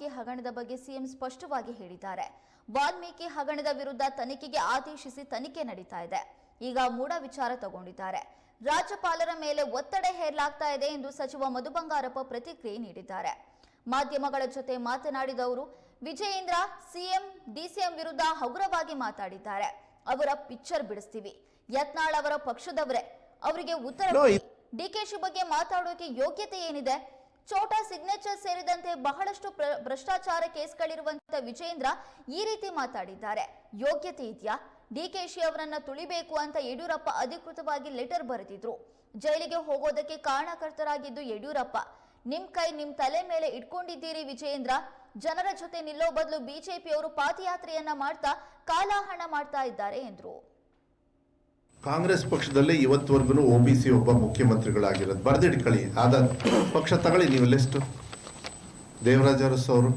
ವಾಲ್ಮೀಕಿ ಹಗರಣದ ಬಗ್ಗೆ ಸಿಎಂ ಸ್ಪಷ್ಟವಾಗಿ ಹೇಳಿದ್ದಾರೆ. ವಾಲ್ಮೀಕಿ ಹಗರಣದ ವಿರುದ್ಧ ತನಿಖೆಗೆ ಆದೇಶಿಸಿ ತನಿಖೆ ನಡೀತಾ ಇದೆ. ಈಗ ಮೂಡ ವಿಚಾರ ತಗೊಂಡಿದ್ದಾರೆ. ರಾಜ್ಯಪಾಲರ ಮೇಲೆ ಒತ್ತಡ ಹೇರಲಾಗ್ತಾ ಇದೆ ಎಂದು ಸಚಿವ ಮಧು ಬಂಗಾರಪ್ಪ ಪ್ರತಿಕ್ರಿಯೆ ನೀಡಿದ್ದಾರೆ. ಮಾಧ್ಯಮಗಳ ಜೊತೆ ಮಾತನಾಡಿದವರು ವಿಜಯೇಂದ್ರ ಸಿಎಂ ಡಿಸಿಎಂ ವಿರುದ್ಧ ಹಗುರವಾಗಿ ಮಾತಾಡಿದ್ದಾರೆ. ಅವರ ಪಿಕ್ಚರ್ ಬಿಡಿಸ್ತೀವಿ. ಯತ್ನಾಳ್ ಅವರ ಪಕ್ಷದವರೇ ಅವರಿಗೆ ಉತ್ತರ ಡಿಕೆಶಿ ಬಗ್ಗೆ ಮಾತಾಡೋಕೆ ಯೋಗ್ಯತೆ ಏನಿದೆ? ಚೋಟಾ ಸಿಗ್ನೇಚರ್ ಸೇರಿದಂತೆ ಬಹಳಷ್ಟು ಭ್ರಷ್ಟಾಚಾರ ಕೇಸ್ಗಳಿರುವಂತಹ ವಿಜೇಂದ್ರ ಈ ರೀತಿ ಮಾತಾಡಿದ್ದಾರೆ. ಯೋಗ್ಯತೆ ಇದೆಯಾ? ಡಿಕೆಶಿ ಅವರನ್ನ ತುಳಿಬೇಕು ಅಂತ ಯಡಿಯೂರಪ್ಪ ಅಧಿಕೃತವಾಗಿ ಲೆಟರ್ ಬರೆದಿದ್ರು. ಜೈಲಿಗೆ ಹೋಗೋದಕ್ಕೆ ಕಾರಣಕರ್ತರಾಗಿದ್ದು ಯಡಿಯೂರಪ್ಪ. ನಿಮ್ ಕೈ ನಿಮ್ ತಲೆ ಮೇಲೆ ಇಟ್ಕೊಂಡಿದ್ದೀರಿ ವಿಜಯೇಂದ್ರ. ಜನರ ಜೊತೆ ನಿಲ್ಲೋ ಬದಲು ಬಿಜೆಪಿಯವರು ಪಾದಯಾತ್ರೆಯನ್ನ ಮಾಡ್ತಾ ಕಾಲಹಣ ಮಾಡ್ತಾ ಇದ್ದಾರೆ ಎಂದ್ರು. ಕಾಂಗ್ರೆಸ್ ಪಕ್ಷದಲ್ಲಿ ಇವತ್ತುವರೆಗೂ ಒ ಬಿ ಸಿ ಒಬ್ಬ ಮುಖ್ಯಮಂತ್ರಿಗಳಾಗಿರೋದು. ಬರೆದಿಟ್ಕೊಳ್ಳಿ ಆದ ಪಕ್ಷ ತಗೊಳ್ಳಿ ನೀವು ಲಿಸ್ಟು ದೇವರಾಜ ಅರಸ್ ಅವರು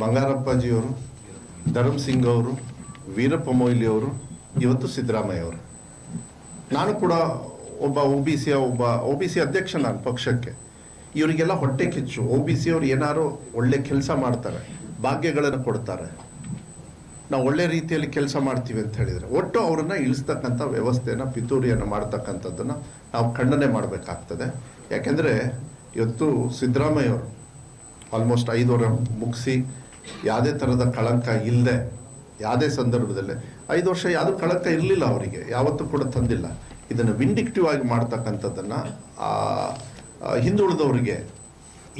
ಬಂಗಾರಪ್ಪಾಜಿಯವರು ಧರಮ್ ಸಿಂಗ್ ಅವರು, ವೀರಪ್ಪ ಮೊಯ್ಲಿ ಅವರು, ಇವತ್ತು ಸಿದ್ದರಾಮಯ್ಯ ಅವರು. ನಾನು ಕೂಡ ಒಬ್ಬ ಒ ಬಿ ಸಿಯ ಒಬ್ಬ ಒ ಬಿ ಸಿ ಅಧ್ಯಕ್ಷ ನಾನು ಪಕ್ಷಕ್ಕೆ. ಇವರಿಗೆಲ್ಲ ಹೊಟ್ಟೆ ಕಿಚ್ಚು. ಒ ಬಿ ಸಿ ಅವ್ರು ಏನಾರು ಒಳ್ಳೆ ಕೆಲಸ ಮಾಡ್ತಾರೆ, ಭಾಗ್ಯಗಳನ್ನು ಕೊಡ್ತಾರೆ. ನಾವು ಒಳ್ಳೆ ರೀತಿಯಲ್ಲಿ ಕೆಲಸ ಮಾಡ್ತೀವಿ ಅಂತ ಹೇಳಿದರೆ ಒಟ್ಟು ಅವರನ್ನ ಇಳಿಸ್ತಕ್ಕಂಥ ವ್ಯವಸ್ಥೆಯನ್ನು, ಪಿತೂರಿಯನ್ನು ಮಾಡ್ತಕ್ಕಂಥದ್ದನ್ನು ನಾವು ಖಂಡನೆ ಮಾಡಬೇಕಾಗ್ತದೆ. ಯಾಕೆಂದರೆ ಇವತ್ತು ಸಿದ್ದರಾಮಯ್ಯ ಅವರು ಆಲ್ಮೋಸ್ಟ್ ಐದು ವರ್ಷ ಮುಗಿಸಿ ಯಾವುದೇ ಥರದ ಕಳಂಕ ಇಲ್ಲದೆ, ಯಾವುದೇ ಸಂದರ್ಭದಲ್ಲಿ ಐದು ವರ್ಷ ಯಾವುದೂ ಕಳಂಕ ಇರಲಿಲ್ಲ ಅವರಿಗೆ, ಯಾವತ್ತೂ ಕೂಡ ತಂದಿಲ್ಲ. ಇದನ್ನು ವಿಂಡಿಕ್ಟಿವ್ ಆಗಿ ಮಾಡ್ತಕ್ಕಂಥದ್ದನ್ನು ಹಿಂದುಳಿದವರಿಗೆ,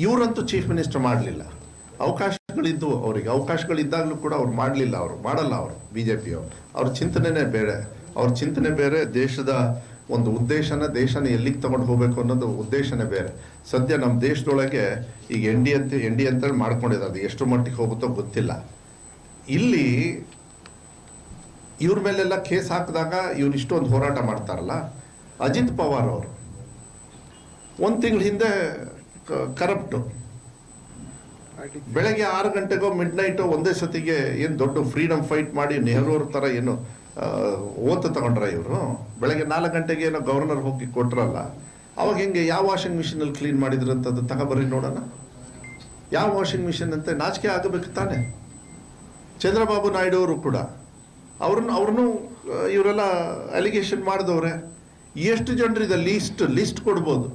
ಇವರಂತೂ ಚೀಫ್ ಮಿನಿಸ್ಟರ್ ಮಾಡಲಿಲ್ಲ. ಅವಕಾಶಗಳಿದ್ವು ಅವರಿಗೆ ಅವಕಾಶಗಳಿದ್ದಾಗಲೂ ಕೂಡ ಅವ್ರು ಮಾಡಲಿಲ್ಲ ಅವರು, ಮಾಡಲ್ಲ ಅವರು ಬಿ ಜೆ ಪಿಯವರು ಅವ್ರ ಚಿಂತನೆನೇ ಬೇರೆ. ಅವ್ರ ಚಿಂತನೆ ಬೇರೆ, ದೇಶದ ಒಂದು ಉದ್ದೇಶನ ದೇಶನ ಎಲ್ಲಿಗೆ ತಗೊಂಡು ಹೋಗಬೇಕು ಅನ್ನೋದು ಉದ್ದೇಶನೇ ಬೇರೆ. ಸದ್ಯ ನಮ್ಮ ದೇಶದೊಳಗೆ ಈಗ ಎನ್ ಡಿ ಅಂತ, ಎನ್ ಡಿ ಅಂತೇಳಿ ಮಾಡ್ಕೊಂಡಿದ್ದಾರೆ ಅದು ಎಷ್ಟು ಮಟ್ಟಿಗೆ ಹೋಗುತ್ತೋ ಗೊತ್ತಿಲ್ಲ. ಇಲ್ಲಿ ಇವ್ರ ಮೇಲೆಲ್ಲ ಕೇಸ್ ಹಾಕಿದಾಗ ಇವ್ರು ಇಷ್ಟೊಂದು ಹೋರಾಟ ಮಾಡ್ತಾರಲ್ಲ? ಅಜಿತ್ ಪವಾರ್ ಅವರು. ಒಂದು ತಿಂಗಳ ಹಿಂದೆ ಕರಪ್ಟು ಬೆಳಗ್ಗೆ ಆರು ಗಂಟೆಗೋ ಮಿಡ್ ನೈಟ್ ಒಂದೇ ಸತಿಗೆ ಏನು ದೊಡ್ಡ ಫ್ರೀಡಮ್ ಫೈಟ್ ಮಾಡಿ ನೆಹರು ಅವ್ರ ಥರ ಏನು ಓತ ತಗೊಂಡ್ರ ಇವರು? ಬೆಳಗ್ಗೆ ನಾಲ್ಕು ಗಂಟೆಗೆ ಏನೋ ಗವರ್ನರ್ ಹೋಗಿ ಕೊಟ್ರಲ್ಲ, ಅವಾಗ ಹೆಂಗೆ ಯಾವ ವಾಷಿಂಗ್ ಮಿಷಿನಲ್ಲಿ ಕ್ಲೀನ್ ಮಾಡಿದ್ರು ಅಂತದ್ದು ತಗ ತಗೊಬರ್ರಿ ನೋಡೋಣ. ಯಾವ ವಾಷಿಂಗ್ ಮಿಷಿನ್ ಅಂತ? ನಾಚಿಕೆ ಆಗಬೇಕು ತಾನೆ. ಚಂದ್ರಬಾಬು ನಾಯ್ಡು ಅವರು ಕೂಡ. ಅವ್ರನ್ನ, ಅವ್ರನ್ನೂ ಇವರೆಲ್ಲ ಅಲಿಗೇಷನ್ ಮಾಡಿದವ್ರೆ. ಎಷ್ಟು ಜನರಿದೆ ಲೀಸ್ಟ್ ಲಿಸ್ಟ್ ಕೊಡ್ಬೋದು.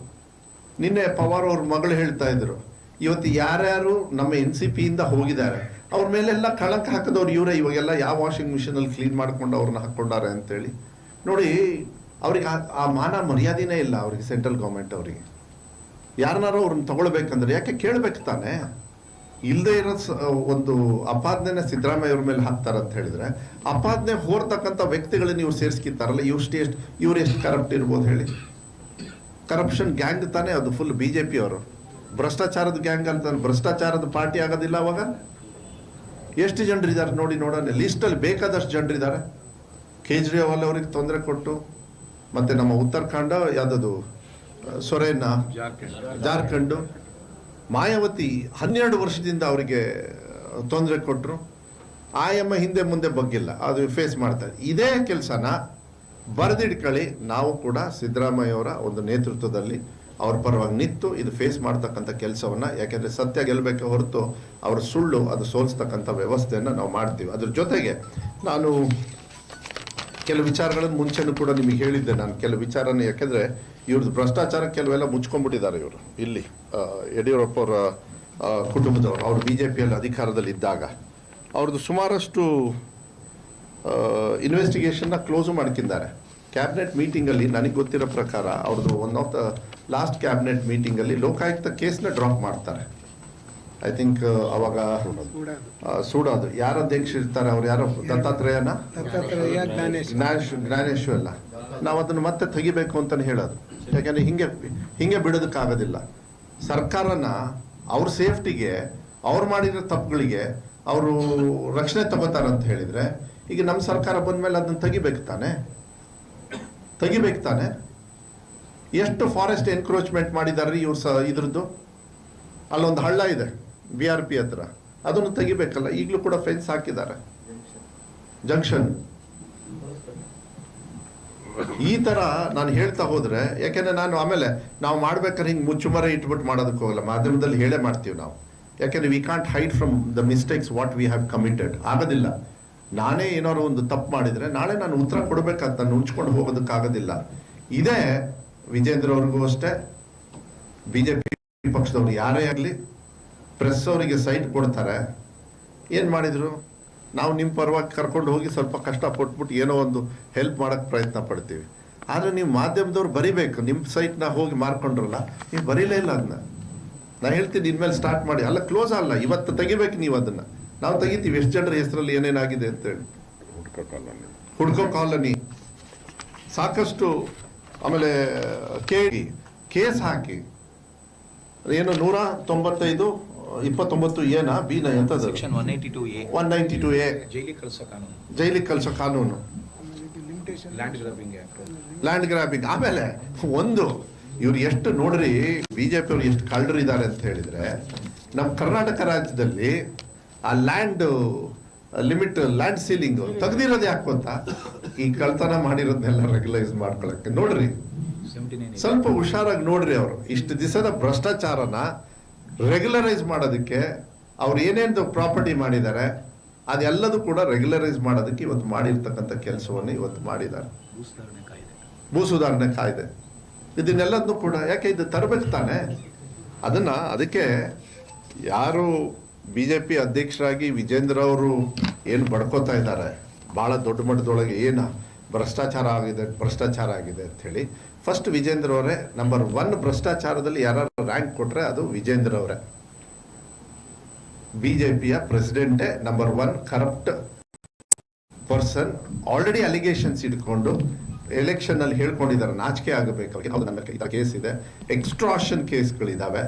ನಿನ್ನೆ ಪವಾರ್ ಅವ್ರ ಮಗಳು ಹೇಳ್ತಾ ಇದ್ರು. ಇವತ್ತು ಯಾರ್ಯಾರು ನಮ್ಮ ಎನ್ ಸಿ ಪಿಯಿಂದ ಹೋಗಿದ್ದಾರೆ, ಅವ್ರ ಮೇಲೆಲ್ಲ ಕಳಂಕ ಹಾಕಿದವ್ರು ಇವರೇ. ಇವಾಗೆಲ್ಲ ಯಾವ ವಾಷಿಂಗ್ ಮಿಷಿನಲ್ಲಿ ಕ್ಲೀನ್ ಮಾಡ್ಕೊಂಡು ಅವ್ರನ್ನ ಹಾಕ್ಕೊಂಡಾರೆ ಅಂತೇಳಿ. ನೋಡಿ, ಅವ್ರಿಗೆ ಆ- ಮಾನ ಮರ್ಯಾದೆನೇ ಇಲ್ಲ ಅವ್ರಿಗೆ ಸೆಂಟ್ರಲ್ ಗೌರ್ಮೆಂಟ್ ಅವರಿಗೆ. ಯಾರನ್ನಾರು ಅವ್ರನ್ನ ತಗೊಳ್ಬೇಕಂದ್ರೆ, ಯಾಕೆ ಕೇಳಬೇಕು ತಾನೆ? ಇಲ್ಲದೆ ಇರೋ ಒಂದು ಅಪಾದನೆ ಸಿದ್ದರಾಮಯ್ಯ ಅವ್ರ ಮೇಲೆ ಹಾಕ್ತಾರೆ ಅಂತ ಹೇಳಿದ್ರೆ ಅಪಾದನೆ ಹೋರ್ತಕ್ಕಂಥ ವ್ಯಕ್ತಿಗಳನ್ನ ಇವ್ರು ಸೇರಿಸ್ಕಿತ್ತಾರಲ್ಲ ಇವ್ರು ಎಷ್ಟು ಇವ್ರು ಎಷ್ಟು ಕರಪ್ಟ್ ಇರ್ಬೋದು ಹೇಳಿ. ಕರಪ್ಷನ್ ಗ್ಯಾಂಗ್ ತಾನೇ ಅದು ಫುಲ್ ಬಿ ಜೆ ಪಿ ಅವರು. ಭ್ರಷ್ಟಾಚಾರದ ಗ್ಯಾಂಗ್ ಅಂತ ಭ್ರಷ್ಟಾಚಾರದ ಪಾರ್ಟಿ ಆಗೋದಿಲ್ಲ ಅವಾಗ? ಎಷ್ಟು ಜನರಿದ್ದಾರೆ ನೋಡಿ ನೋಡೋಣ. ಲಿಸ್ಟಲ್ಲಿ ಬೇಕಾದಷ್ಟು ಜನರಿದ್ದಾರೆ. ಕೇಜ್ರಿವಾಲ್ ಅವ್ರಿಗೆ ತೊಂದರೆ ಕೊಟ್ಟು, ಮತ್ತೆ ನಮ್ಮ ಉತ್ತರಾಖಂಡ ಯಾವುದದು, ಸೊರೇನ, ಜಾರ್ಖಂಡ್, ಮಾಯಾವತಿ ಹನ್ನೆರಡು ವರ್ಷದಿಂದ ಅವರಿಗೆ ತೊಂದರೆ ಕೊಟ್ಟರು ಆಯಮ್ಮ ಹಿಂದೆ ಮುಂದೆ ಬಗ್ಗಿಲ್ಲ, ಅದು ಫೇಸ್ ಮಾಡ್ತಾರೆ ಇದೇ ಕೆಲಸನ ಬರೆದಿಟ್ಕೊಳ್ಳಿ. ನಾವು ಕೂಡ ಸಿದ್ದರಾಮಯ್ಯ ಅವರ ಒಂದು ನೇತೃತ್ವದಲ್ಲಿ ಅವ್ರ ಪರವಾಗಿ ನಿಂತು ಇದು ಫೇಸ್ ಮಾಡ್ತಕ್ಕಂಥ ಕೆಲಸವನ್ನು, ಯಾಕೆಂದರೆ ಸತ್ಯ ಗೆಲ್ಲಬೇಕೆ ಹೊರತು ಅವ್ರ ಸುಳ್ಳು ಅದು ಸೋಲಿಸ್ತಕ್ಕಂಥ ವ್ಯವಸ್ಥೆಯನ್ನು ನಾವು ಮಾಡ್ತೀವಿ. ಅದ್ರ ಜೊತೆಗೆ ನಾನು ಕೆಲವು ವಿಚಾರಗಳನ್ನು ಮುಂಚೆನೂ ಕೂಡ ನಿಮಗೆ ಹೇಳಿದ್ದೆ ನಾನು ಕೆಲವು ವಿಚಾರನ, ಯಾಕೆಂದರೆ ಇವ್ರದ್ದು ಭ್ರಷ್ಟಾಚಾರ ಕೆಲವೆಲ್ಲ ಮುಚ್ಕೊಂಡ್ಬಿಟ್ಟಿದ್ದಾರೆ ಇವರು. ಇಲ್ಲಿ ಯಡಿಯೂರಪ್ಪ ಕುಟುಂಬದವರು, ಅವರು ಬಿ ಜೆ ಪಿಯಲ್ಲಿ ಅಧಿಕಾರದಲ್ಲಿ ಇದ್ದಾಗ ಅವ್ರದ್ದು ಸುಮಾರಷ್ಟು ಇನ್ವೆಸ್ಟಿಗೇಷನ್ನ ಕ್ಲೋಸು ಮಾಡ್ಕಿದ್ದಾರೆ ಕ್ಯಾಬಿನೆಟ್ ಮೀಟಿಂಗಲ್ಲಿ ನನಗೆ ಗೊತ್ತಿರೋ ಪ್ರಕಾರ ಅವ್ರದ್ದು one of the last cabinet ಮೀಟಿಂಗಲ್ಲಿ Lokayukta ಕೇಸ್ನ ಡ್ರಾಪ್ ಮಾಡ್ತಾರೆ. ಐ ಥಿಂಕ್ ಅವಾಗ ಆ, ಸೂಡೋದು. ಯಾರ ಅಧ್ಯಕ್ಷ ಇರ್ತಾರೆ ಅವ್ರು? ಯಾರೋ? ದತ್ತಾತ್ರೇಯನ? ದತ್ತಾತ್ರೇಯ ಜ್ಞಾನೇಶ್. ಜ್ಞಾನೇಶ್ ಅಲ್ಲ. ನಾವು ಅದನ್ನು ಮತ್ತೆ ತೆಗಿಬೇಕು ಅಂತಾನೆ ಹೇಳೋದು. ಯಾಕಂದ್ರೆ ಹಿಂಗೆ ಹಿಂಗೆ ಬಿಡೋದಕ್ಕಾಗೋದಿಲ್ಲ. ಸರ್ಕಾರನ ಅವ್ರ ಸೇಫ್ಟಿಗೆ ಅವ್ರು ಮಾಡಿರೋ ತಪ್ಪುಗಳಿಗೆ ಅವರು ರಕ್ಷಣೆ ತಗೋತಾರೆ ಅಂತ ಹೇಳಿದ್ರೆ ಈಗ ನಮ್ಮ ಸರ್ಕಾರ ಬಂದ ಮೇಲೆ ಅದನ್ನ ತೆಗಿಬೇಕು ತಾನೆ? ತೆಗಿಬೇಕು ತಾನೆ? ಎಷ್ಟು ಫಾರೆಸ್ಟ್ ಎನ್ಕ್ರೋಚ್ಮೆಂಟ್ ಮಾಡಿದ್ದಾರೆ ಇವ್ರು ಸಹ ಇದ್ರದ್ದು? ಅಲ್ಲೊಂದು ಹಳ್ಳ ಇದೆ ಬಿ ಆರ್ ಪಿ ಹತ್ರ. ಅದನ್ನು ತೆಗಿಬೇಕಲ್ಲ, ಈಗಲೂ ಕೂಡ ಫೆನ್ಸ್ ಹಾಕಿದ್ದಾರೆ ಜಂಕ್ಷನ್ ಈ ತರ ನಾನು ಹೇಳ್ತಾ ಹೋದ್ರೆ, ಯಾಕೆಂದ್ರೆ ನಾನು ಆಮೇಲೆ ನಾವು ಮಾಡ್ಬೇಕಾದ್ರೆ ಹಿಂಗೆ ಮುಚ್ಚುಮರೆ ಇಟ್ಬಿಟ್ಟು ಮಾಡೋದಕ್ಕೆ ಹೋಗಲ್ಲ, ಮಾಧ್ಯಮದಲ್ಲಿ ಹೇಳೇ ಮಾಡ್ತೀವಿ ನಾವು. ಯಾಕೆಂದ್ರೆ we can't hide from the mistakes what we have committed ಆಗೋದಿಲ್ಲ. ನಾನೇ ಏನಾದ್ರು ಒಂದು ತಪ್ಪು ಮಾಡಿದರೆ ನಾಳೆ ನಾನು ಉತ್ತರ ಕೊಡಬೇಕಂತ ನಾನು ಉಂಚ್ಕೊಂಡು ಹೋಗೋದಕ್ಕಾಗೋದಿಲ್ಲ. ಇದೇ ವಿಜೇಂದ್ರ ಅವ್ರಿಗೂ ಅಷ್ಟೇ. ಬಿಜೆಪಿ ಪಕ್ಷದವ್ರು ಯಾರೇ ಆಗಲಿ ಪ್ರೆಸ್ ಅವರಿಗೆ ಸೈಟ್ ಕೊಡ್ತಾರೆ. ಏನು ಮಾಡಿದ್ರು? ನಾವು ನಿಮ್ಮ ಪರವಾಗಿ ಕರ್ಕೊಂಡು ಹೋಗಿ ಸ್ವಲ್ಪ ಕಷ್ಟ ಪಟ್ಬಿಟ್ಟು ಏನೋ ಒಂದು ಹೆಲ್ಪ್ ಮಾಡೋಕ್ಕೆ ಪ್ರಯತ್ನ ಪಡ್ತೀವಿ. ಆದರೆ ನೀವು ಮಾಧ್ಯಮದವ್ರು ಬರಿಬೇಕು. ನಿಮ್ಮ ಸೈಟ್ನ ಹೋಗಿ ಮಾರ್ಕೊಂಡ್ರಲ್ಲ ನೀವು ಬರೀಲೇ ಇಲ್ಲ ಅದನ್ನ ನಾನು ಹೇಳ್ತೀನಿ ಇನ್ಮೇಲೆ ಸ್ಟಾರ್ಟ್ ಮಾಡಿ. ಅಲ್ಲ ಕ್ಲೋಸ್ ಅಲ್ಲ. ಇವತ್ತು ತೆಗಿಬೇಕು ನೀವು ಅದನ್ನ. ನಾವು ತೆಗಿತೀವಿ. ಎಷ್ಟು ಜನರ ಹೆಸರಲ್ಲಿ ಏನೇನಾಗಿದೆ ಅಂತೇಳಿ ಹುಡ್ಕೋ ಕಾಲೋನಿ. ಸಾಕಷ್ಟು ಆಮೇಲೆ ಕೇಳಿ ಕೇಸ್ ಹಾಕಿ. ಏನು ನೂರ ತೊಂಬತ್ತೈದು ಇಪ್ಪತ್ತೊಂಬತ್ತು ಏನಾ ಬಿ ನ section one ninety two A. One ninety two A. ಜೈಲಿಗೆ ಕಳಿಸೋ ಕಾನೂನು. ಜೈಲಿಗೆ ಕಳ್ಸೋ ಕಾನೂನು. Land grabbing act land grabbing. ಆಮೇಲೆ ಒಂದು ಇವ್ರು ಎಷ್ಟು ನೋಡ್ರಿ ಬಿಜೆಪಿ ಅವ್ರು ಎಷ್ಟು ಕಳ್ಳರಿದ್ದಾರೆ ಅಂತ ಹೇಳಿದ್ರೆ ನಮ್ಮ ಕರ್ನಾಟಕ ರಾಜ್ಯದಲ್ಲಿ ಆ ಲ್ಯಾಂಡ್ ಲಿಮಿಟ್ ಲ್ಯಾಂಡ್ ಸೀಲಿಂಗ್ ತೆಗ್ದಿರೋದು ಯಾಕೆ ಗೊತ್ತಾ ಈ ಕಳ್ತನ ಮಾಡಿರೋದನ್ನೆಲ್ಲ ರೆಗ್ಯುಲೈಸ್ ಮಾಡ್ಕೊಳಕ್ಕೆ. ನೋಡ್ರಿ ಸ್ವಲ್ಪ ಹುಷಾರಾಗಿ ನೋಡ್ರಿ ಅವರು. ಇಷ್ಟು ದಿವಸದ ಭ್ರಷ್ಟಾಚಾರನ ರೆಗ್ಯುಲರೈಸ್ ಮಾಡೋದಕ್ಕೆ ಅವ್ರು ಏನೇನು ಪ್ರಾಪರ್ಟಿ ಮಾಡಿದ್ದಾರೆ ಅದೆಲ್ಲದೂ ಕೂಡ ರೆಗ್ಯುಲರೈಸ್ ಮಾಡೋದಕ್ಕೆ ಇವತ್ತು ಮಾಡಿರ್ತಕ್ಕಂಥ ಕೆಲಸವನ್ನು ಇವತ್ತು ಮಾಡಿದ್ದಾರೆ. ಭೂ ಸುಧಾರಣೆ ಕಾಯ್ದೆ. ಇದನ್ನೆಲ್ಲದನ್ನು ಕೂಡ ಯಾಕೆ ಇದು ತರಬೇಕು ತಾನೆ? ಅದನ್ನ ಅದಕ್ಕೆ ಯಾರು ಬಿ ಜೆ ಪಿ ಅಧ್ಯಕ್ಷರಾಗಿ ವಿಜೇಂದ್ರ ಅವರು ಏನು ಬಡ್ಕೋತಾ ಇದ್ದಾರೆ? ಭಾಳ ದೊಡ್ಡ ಮಟ್ಟದೊಳಗೆ ಏನು ಭ್ರಷ್ಟಾಚಾರ ಆಗಿದೆ ಭ್ರಷ್ಟಾಚಾರ ಆಗಿದೆ ಅಂತ ಹೇಳಿ ಫಸ್ಟ್ ವಿಜೇಂದ್ರ ಅವರೇ ನಂಬರ್ ಒನ್ ಭ್ರಷ್ಟಾಚಾರದಲ್ಲಿ ಯಾರು ರ್ಯಾಂಕ್ ಕೊಟ್ರೆ ಅದು ವಿಜೇಂದ್ರ ಅವರೇ. ಬಿ ಜೆ ಪಿಯ ಪ್ರೆಸಿಡೆಂಟೇ number one corrupt person already allegations ಇಟ್ಕೊಂಡು ಎಲೆಕ್ಷನ್ ಅಲ್ಲಿ ಹೇಳ್ಕೊಂಡಿದ್ದಾರೆ, ನಾಚಿಕೆ ಆಗಬೇಕು ಅವ್ರಿಗೆ ಹೌದು ಈ ಕೇಸ್ ಇದೆ. ಎಕ್ಸ್ಟ್ರಾಷನ್ ಕೇಸ್ಗಳಿದಾವೆ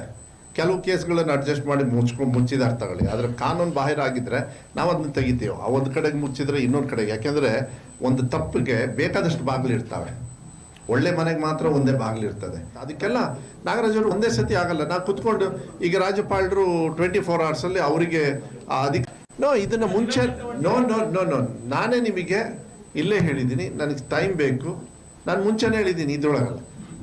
ಕೆಲವು ಕೇಸ್ಗಳನ್ನು ಅಡ್ಜಸ್ಟ್ ಮಾಡಿ ಮುಚ್ಕೊಂಡು ಮುಚ್ಚಿದಾರೆ ತಗೊಳ್ಳಿ. ಆದ್ರೆ ಕಾನೂನು ಬಾಹಿರ ಆಗಿದ್ರೆ ನಾವು ಅದನ್ನ ತೆಗಿತೀವಿ. ಆ ಒಂದು ಕಡೆಗೆ ಮುಚ್ಚಿದ್ರೆ ಇನ್ನೊಂದು ಕಡೆಗೆ. ಯಾಕೆಂದ್ರೆ ಒಂದು ತಪ್ಪಿಗೆ ಬೇಕಾದಷ್ಟು ಬಾಗಿಲಿರ್ತವೆ ಒಳ್ಳೆ ಮನೆಗೆ ಮಾತ್ರ ಒಂದೇ ಬಾಗಿಲಿರ್ತದೆ ಅದಕ್ಕೆಲ್ಲ ನಾಗರಾಜರು ಒಂದೇ ಸತಿ ಆಗಲ್ಲ. ನಾವು ಕುತ್ಕೊಂಡು ಈಗ ರಾಜ್ಯಪಾಲರು ಟ್ವೆಂಟಿ ಫೋರ್ ಅವರ್ಸ್ ಅಲ್ಲಿ ಅವರಿಗೆ ಅಧಿಕ ನೋ, ಇದನ್ನ ಮುಂಚೆ, ನೋ ನೋ ನೋ ನೋ, ನಾನೇ ನಿಮಗೆ ಇಲ್ಲೇ ಹೇಳಿದ್ದೀನಿ. ನನಗೆ ಟೈಮ್ ಬೇಕು. ನಾನು ಮುಂಚೆನೇ ಹೇಳಿದ್ದೀನಿ. ಇದ್ರೊಳಗಲ್ಲ.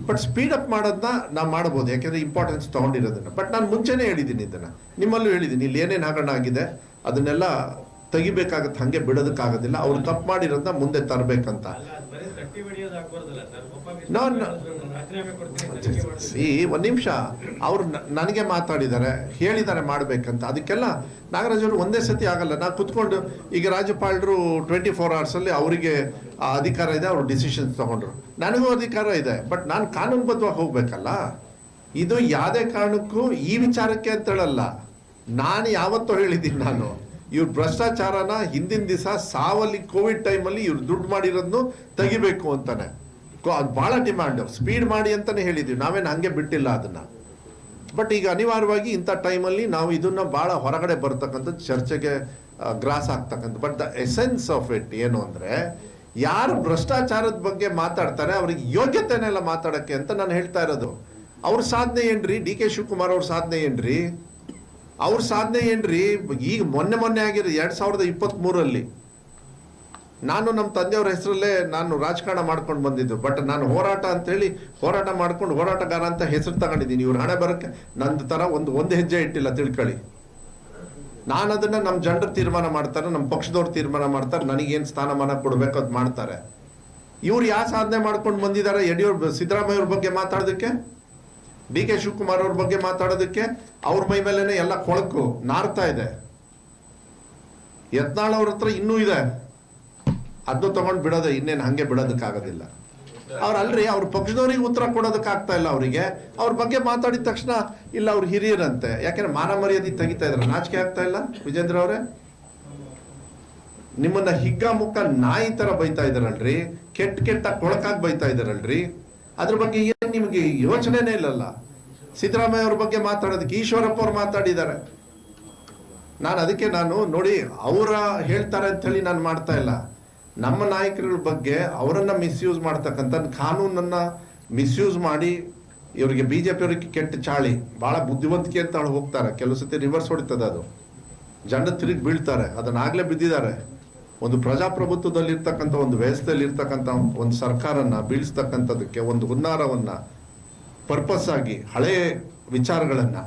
ಬಟ್ ಸ್ಪೀಡ್ ಅಪ್ ಮಾಡೋದನ್ನ ನಾವು ಮಾಡ್ಬೋದು ಯಾಕೆಂದ್ರೆ ಇಂಪಾರ್ಟೆನ್ಸ್ ತಗೊಂಡಿರೋದನ್ನ. ಬಟ್ ನಾನು ಮುಂಚೆನೇ ಹೇಳಿದ್ದೀನಿ ಇದನ್ನ. ನಿಮ್ಮಲ್ಲೂ ಹೇಳಿದ್ದೀನಿ ಇಲ್ಲಿ ಏನೇನು ಹಗರಣ ಆಗಿದೆ ಅದನ್ನೆಲ್ಲ ತೆಗಿಬೇಕಾಗತ್ತೆ ಹಂಗೆ ಬಿಡೋದಕ್ಕಾಗೋದಿಲ್ಲ. ಅವ್ರು ತಪ್ಪು ಮಾಡಿರೋದನ್ನ ಮುಂದೆ ತರಬೇಕಂತ. ಸಿ ಒಂದ್ ನಿಮಿಷ. ಅವ್ರು ನನಗೆ ಮಾತಾಡಿದ್ದಾರೆ ಹೇಳಿದ್ದಾರೆ ಮಾಡ್ಬೇಕಂತ. ಅದಕ್ಕೆಲ್ಲ ನಾಗರಾಜ್ ಅವರು ಒಂದೇ ಸತಿ ಆಗಲ್ಲ. ನಾ ಕುತ್ಕೊಂಡು ಈಗ ರಾಜ್ಯಪಾಲರು ಟ್ವೆಂಟಿ ಫೋರ್ ಅವರ್ಸ್ ಅಲ್ಲಿ ಅವರಿಗೆ ಆ ಅಧಿಕಾರ ಇದೆ, ಅವರು ಡಿಸಿಷನ್ಸ್ ತಗೊಂಡ್ರು. ನನಗೂ ಅಧಿಕಾರ ಇದೆ ಬಟ್ ನಾನು ಕಾನೂನುಬದ್ಧವಾಗಿ ಹೋಗ್ಬೇಕಲ್ಲ? ಇದು ಯಾವುದೇ ಕಾರಣಕ್ಕೂ ಈ ವಿಚಾರಕ್ಕೆ ಅಂತ ಹೇಳಲ್ಲ. ನಾನು ಯಾವತ್ತೂ ಹೇಳಿದ್ದೀನಿ ನಾನು, ಇವ್ರ ಭ್ರಷ್ಟಾಚಾರನ ಹಿಂದಿನ ದಿವಸ ಸಾವಲ್ಲಿ ಕೋವಿಡ್ ಟೈಮಲ್ಲಿ ಇವ್ರು ದುಡ್ಡು ಮಾಡಿರೋದನ್ನು ತೆಗಿಬೇಕು ಅಂತಾನೆ. ಅದು ಭಾಳ ಡಿಮ್ಯಾಂಡ್ ಸ್ಪೀಡ್ ಮಾಡಿ ಅಂತಲೇ ಹೇಳಿದ್ದೀವಿ ನಾವೇನು ಹಂಗೆ ಬಿಟ್ಟಿಲ್ಲ ಅದನ್ನು. ಬಟ್ ಈಗ ಅನಿವಾರ್ಯವಾಗಿ ಇಂಥ ಟೈಮಲ್ಲಿ ನಾವು ಇದನ್ನು ಭಾಳ ಹೊರಗಡೆ ಬರ್ತಕ್ಕಂಥದ್ದು ಚರ್ಚೆಗೆ ಗ್ರಾಸ್ ಆಗ್ತಕ್ಕಂಥ but the essence of it ಏನು ಅಂದ್ರೆ ಯಾರು ಭ್ರಷ್ಟಾಚಾರದ ಬಗ್ಗೆ ಮಾತಾಡ್ತಾರೆ, ಅವ್ರಿಗೆ ಯೋಗ್ಯತೆನೆಲ್ಲ ಮಾತಾಡಕ್ಕೆ ಅಂತ ನಾನು ಹೇಳ್ತಾ ಇರೋದು. ಅವ್ರ ಸಾಧನೆ ಏನ್ರಿ? ಡಿ ಕೆ ಶಿವಕುಮಾರ್ ಅವ್ರ ಸಾಧನೆ ಏನ್ರಿ? ಅವ್ರ ಸಾಧನೆ ಏನ್ರಿ? ಈಗ ಮೊನ್ನೆ ಮೊನ್ನೆ ಆಗಿರೋ ಎರಡ್ ಸಾವಿರದ ಇಪ್ಪತ್ತ್ ಮೂರಲ್ಲಿ ನಾನು ನಮ್ಮ ತಂದೆಯವ್ರ ಹೆಸರಲ್ಲೇ ನಾನು ರಾಜಕಾರಣ ಮಾಡ್ಕೊಂಡು ಬಂದಿದ್ದು. ಬಟ್ ನಾನು ಹೋರಾಟ ಅಂತ ಹೇಳಿ ಹೋರಾಟ ಮಾಡ್ಕೊಂಡು ಹೋರಾಟಗಾರ ಅಂತ ಹೆಸರು ತಗೊಂಡಿದ್ದೀನಿ. ಇವ್ರು ಹಣೆ ಬರಕ್ಕೆ ನಂದು ತರ ಒಂದು ಒಂದು ಹೆಜ್ಜೆ ಇಟ್ಟಿಲ್ಲ ತಿಳ್ಕೊಳ್ಳಿ. ನಾನು ಅದನ್ನ ನಮ್ಮ ಜನರು ತೀರ್ಮಾನ ಮಾಡ್ತಾರೆ ನಮ್ಮ ಪಕ್ಷದವ್ರು ತೀರ್ಮಾನ ಮಾಡ್ತಾರೆ, ನನಗೇನು ಸ್ಥಾನಮಾನ ಕೊಡಬೇಕು ಅದು ಮಾಡ್ತಾರೆ. ಇವ್ರು ಯಾವ ಸಾಧನೆ ಮಾಡ್ಕೊಂಡು ಬಂದಿದ್ದಾರೆ ಯಡಿಯೂರು ಸಿದ್ದರಾಮಯ್ಯ ಅವ್ರ ಬಗ್ಗೆ ಮಾತಾಡೋದಕ್ಕೆ? ಡಿ ಕೆ ಶಿವಕುಮಾರ್ ಅವ್ರ ಬಗ್ಗೆ ಮಾತಾಡೋದಕ್ಕೆ? ಅವ್ರ ಮೈ ಮೇಲೆನೆ ಎಲ್ಲ ಕೊಳಕು ನಾರ್ತಾ ಇದೆ. ಯತ್ನಾಳ್ ಅವ್ರ ಹತ್ರ ಇನ್ನೂ ಇದೆ. ಅದನ್ನು ತಗೊಂಡು ಬಿಡೋದೆ, ಇನ್ನೇನು ಹಂಗೆ ಬಿಡೋದಕ್ಕಾಗೋದಿಲ್ಲ. ಅವ್ರು ಅಲ್ರಿ, ಅವ್ರ ಪಕ್ಷದವ್ರಿಗೆ ಉತ್ತರ ಕೊಡೋದಕ್ಕಾಗ್ತಾ ಇಲ್ಲ ಅವರಿಗೆ. ಅವ್ರ ಬಗ್ಗೆ ಮಾತಾಡಿದ ತಕ್ಷಣ ಇಲ್ಲ ಅವ್ರ ಹಿರಿಯರಂತೆ. ಯಾಕೆಂದ್ರೆ ಮಾನ ಮರ್ಯಾದೆ ತೆಗಿತಾ ಇದ್ರ. ನಾಚಿಕೆ ಆಗ್ತಾ ಇಲ್ಲ ವಿಜೇಂದ್ರ ಅವರೇ? ನಿಮ್ಮನ್ನ ಹಿಗ್ಗ ಮುಕ್ಕ ನಾಯಿ ತರ ಬೈತಾ ಇದಾರಲ್ರಿ. ಕೆಟ್ಟ ಕೆಟ್ಟ ಕೊಳಕಾಗಿ ಬೈತಾ ಇದಾರಲ್ರಿ. ಅದ್ರ ಬಗ್ಗೆ ಏನ್ ನಿಮ್ಗೆ ಯೋಚನೆನೇ ಇಲ್ಲಲ್ಲ. ಸಿದ್ದರಾಮಯ್ಯ ಅವ್ರ ಬಗ್ಗೆ ಮಾತಾಡೋದಕ್ಕೆ ಈಶ್ವರಪ್ಪ ಅವ್ರು ಮಾತಾಡಿದ್ದಾರೆ. ನಾನು ಅದಕ್ಕೆ ನಾನು ನೋಡಿ ಅವರ ಹೇಳ್ತಾರೆ ಅಂತ ಹೇಳಿ ನಾನು ಮಾಡ್ತಾ ಇಲ್ಲ. ನಮ್ಮ ನಾಯಕರ ಬಗ್ಗೆ ಅವರನ್ನ ಮಿಸ್ಯೂಸ್ ಮಾಡ್ತಕ್ಕಂಥ ಕಾನೂನನ್ನ ಮಿಸ್ಯೂಸ್ ಮಾಡಿ ಇವರಿಗೆ ಬಿಜೆಪಿ ಅವರಿಗೆ ಕೆಟ್ಟ ಚಾಳಿ, ಬಹಳ ಬುದ್ಧಿವಂತಿಕೆ ಅಂತ ಅವಳು ಹೋಗ್ತಾರೆ. ಕೆಲವು ಸತಿ ರಿವರ್ಸ್ ಹೊಡಿತದೆ ಅದು. ಜನ ತಿರುಗಿ ಬೀಳ್ತಾರೆ. ಅದನ್ನಾಗ್ಲೇ ಬಿದ್ದಿದ್ದಾರೆ. ಒಂದು ಪ್ರಜಾಪ್ರಭುತ್ವದಲ್ಲಿ ಇರ್ತಕ್ಕಂಥ ಒಂದು ವ್ಯವಸ್ಥೆಯಲ್ಲಿ ಇರ್ತಕ್ಕಂಥ ಒಂದು ಸರ್ಕಾರನ ಬೀಳಿಸ್ತಕ್ಕಂಥದಕ್ಕೆ ಒಂದು ಹುನ್ನಾರವನ್ನ ಪರ್ಪಸ್ ಆಗಿ ಹಳೆಯ ವಿಚಾರಗಳನ್ನ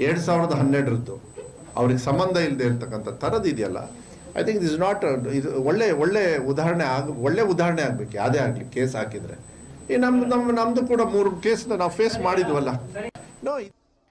ಎರಡು ಸಾವಿರದ ಹನ್ನೆರಡರದ್ದು ಅವ್ರಿಗೆ ಸಂಬಂಧ ಇಲ್ಲದೆ ಇರ್ತಕ್ಕಂಥ ಥರದ್ದು ಇದೆಯಲ್ಲ ಐ ಥಿಂಕ್ ದಿಸ್ ನಾಟ್ ಇದು ಒಳ್ಳೆ ಒಳ್ಳೆ ಉದಾಹರಣೆ ಆಗ ಒಳ್ಳೆ ಉದಾಹರಣೆ ಆಗಬೇಕು ಯಾವುದೇ ಆಗಲಿ ಕೇಸ್ ಹಾಕಿದರೆ. ಈ ನಮ್ದು ನಮ್ಮ ನಮ್ಮದು ಕೂಡ ಮೂರು ಕೇಸ್ನ ನಾವು ಫೇಸ್ ಮಾಡಿದ್ವಲ್ಲ. ನೋ